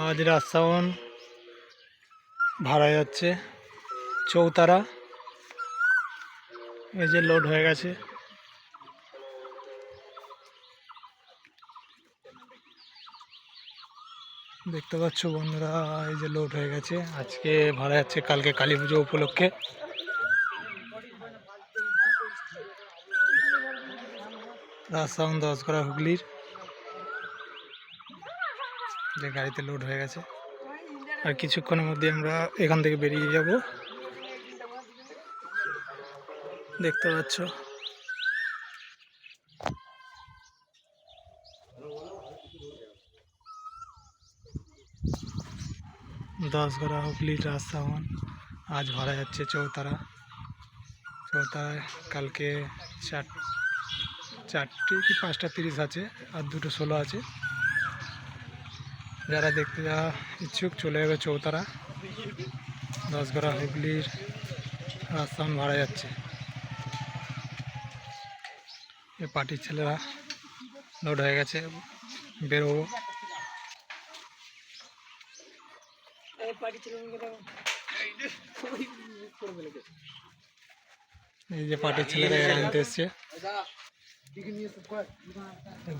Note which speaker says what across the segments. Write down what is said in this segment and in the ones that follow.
Speaker 1: আজ রাজসাউন ভাড়া যাচ্ছে চৌতারা। এই যে লোড হয়ে গেছে। দেখতে পাচ্ছ বন্ধুরা, এই যে লোড হয়ে গেছে। আজকে ভাড়া যাচ্ছে, কালকে কালী পুজো উপলক্ষে। রাজসাউন দশগড়া হুগলির। যে গাড়িতে লোড হয়ে গেছে। আর কিছুক্ষণের মধ্যে আমরা এখান থেকে বেরিয়ে যাব। দেখতে পাচ্ছ। দশ দশগড়া হুগলির রাজসাউন আজ ভরা যাচ্ছে চৌতারা। চৌতারায় কালকে চার চারটে কি পাঁচটা তিরিশ আছে, আর দুটো ষোলো আছে। যারা দেখতে যাওয়া ইচ্ছুক চলে যাবে চৌতারা। দশগড়া হুগলির রাস্তান ভাড়া যাচ্ছে। এ পার্টির ছেলেরা লোড হয়ে গেছে, বেরোবো। এই যে পার্টির ছেলেরা আনতে এসছে।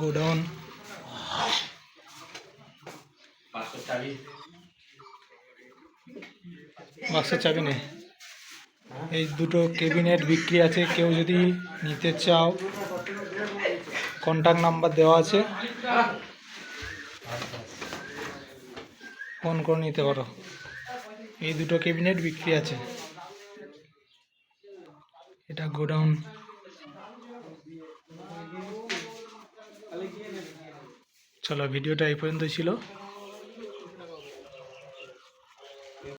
Speaker 1: গোডাউন। বাক্সের চাবি নেই এই দুটো কেবিনেট বিক্রি আছে, কেউ যদি নিতে চাও কন্ট্যাক্ট নাম্বার দেওয়া আছে। ফোন করে নিতে পারো। এই দুটো কেবিনেট বিক্রি আছে। এটা গোডাউন। চলো, ভিডিওটা এই পর্যন্ত ছিল।